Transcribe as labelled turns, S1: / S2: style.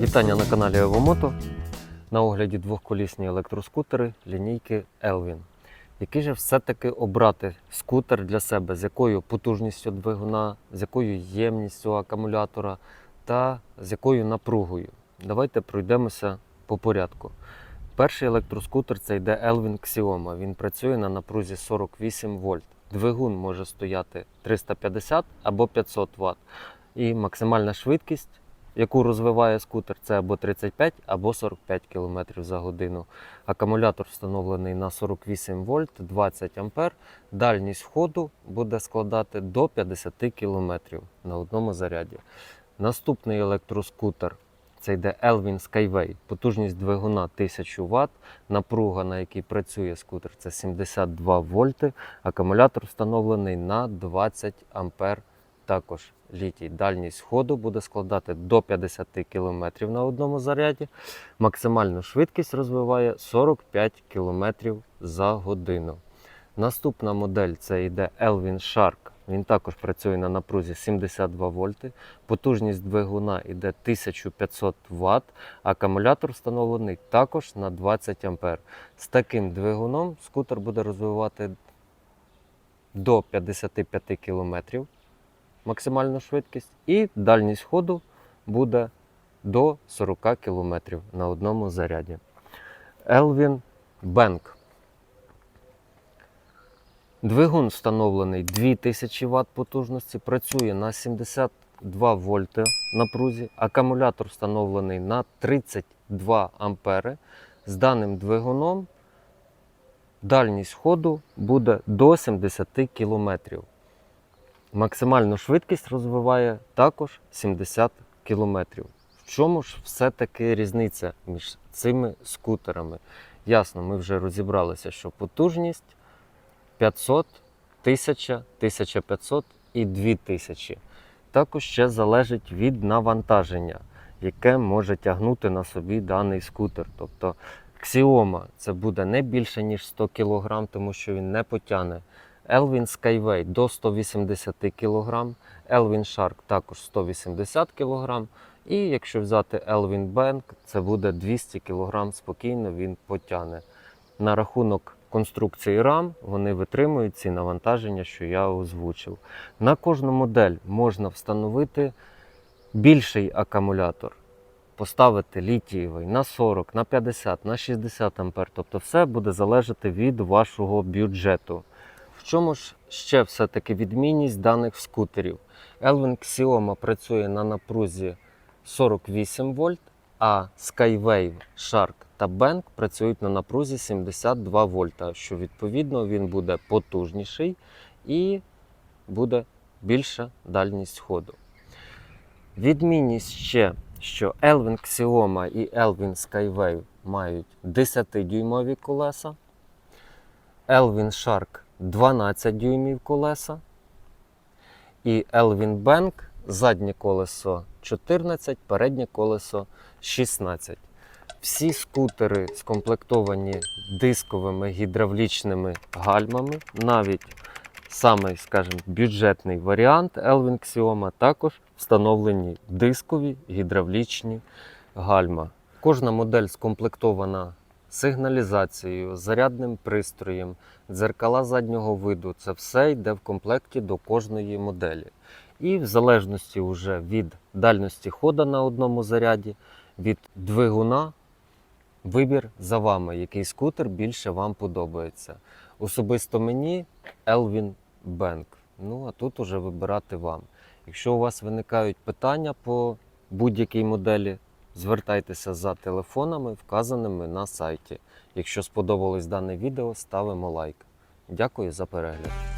S1: Вітання на каналі Евомото. На огляді двохколісні електроскутери лінійки Elvin. Який же все-таки обрати скутер для себе, з якою потужністю двигуна, з якою ємністю акумулятора та з якою напругою. Давайте пройдемося по порядку. Перший електроскутер це йде Elvin Xioma. Він працює на напрузі 48 вольт. Двигун може стояти 350 або 500 Вт. І максимальна швидкість яку розвиває скутер, це або 35, або 45 км за годину. Акумулятор встановлений на 48 вольт, 20 ампер. Дальність ходу буде складати до 50 км на одному заряді. Наступний електроскутер це йде Elvin Skyway. Потужність двигуна 1000 Вт. Напруга, на якій працює скутер, це 72 вольти. Акумулятор встановлений на 20 ампер також літій. Дальність ходу буде складати до 50 км на одному заряді. Максимальну швидкість розвиває 45 км за годину. Наступна модель це йде Elvin Shark. Він також працює на напрузі 72 вольти. Потужність двигуна йде 1500 Вт. Акумулятор встановлений також на 20 А. З таким двигуном скутер буде розвивати до 55 км максимальну швидкість, і дальність ходу буде до 40 км на одному заряді. Elvin Bank. Двигун встановлений 2000 Вт потужності, працює на 72 вольти напрузі. Акумулятор встановлений на 32 ампери. З даним двигуном дальність ходу буде до 70 км. Максимальну швидкість розвиває також 70 км. В чому ж все-таки різниця між цими скутерами? Ясно, ми вже розібралися, що потужність 500, 1000, 1500 і 2000. Також ще залежить від навантаження, яке може тягнути на собі даний скутер. Тобто Xioma це буде не більше, ніж 100 кг, тому що він не потягне. Elvin Skyway до 180 кг, Elvin Shark також 180 кг. І якщо взяти Elvin Bank, це буде 200 кг спокійно він потягне. На рахунок конструкції рам вони витримують ці навантаження, що я озвучив. На кожну модель можна встановити більший акумулятор. Поставити літієвий на 40, на 50, на 60 ампер. Тобто все буде залежати від вашого бюджету. Чому ж ще все-таки відмінність даних скутерів? Elvin Xioma працює на напрузі 48 вольт, а Skywave, Shark та Bank працюють на напрузі 72 вольта, що відповідно він буде потужніший і буде більша дальність ходу. Відмінність ще, що Elvin Xioma і Elvin Skywave мають 10-дюймові колеса, Elvin Shark 12 дюймів колеса. І Elvin Bank заднє колесо 14, переднє колесо 16. Всі скутери скомплектовані дисковими гідравлічними гальмами. Навіть самий, скажімо, бюджетний варіант Elvin Xioma також встановлені дискові гідравлічні гальма. Кожна модель скомплектована сигналізацією, зарядним пристроєм, дзеркала заднього виду. Це все йде в комплекті до кожної моделі. І в залежності вже від дальності хода на одному заряді, від двигуна, вибір за вами, який скутер більше вам подобається. Особисто мені Elvin Bank. Ну а тут уже вибирати вам. Якщо у вас виникають питання по будь-якій моделі, звертайтеся за телефонами, вказаними на сайті. Якщо сподобалось дане відео, ставимо лайк. Дякую за перегляд.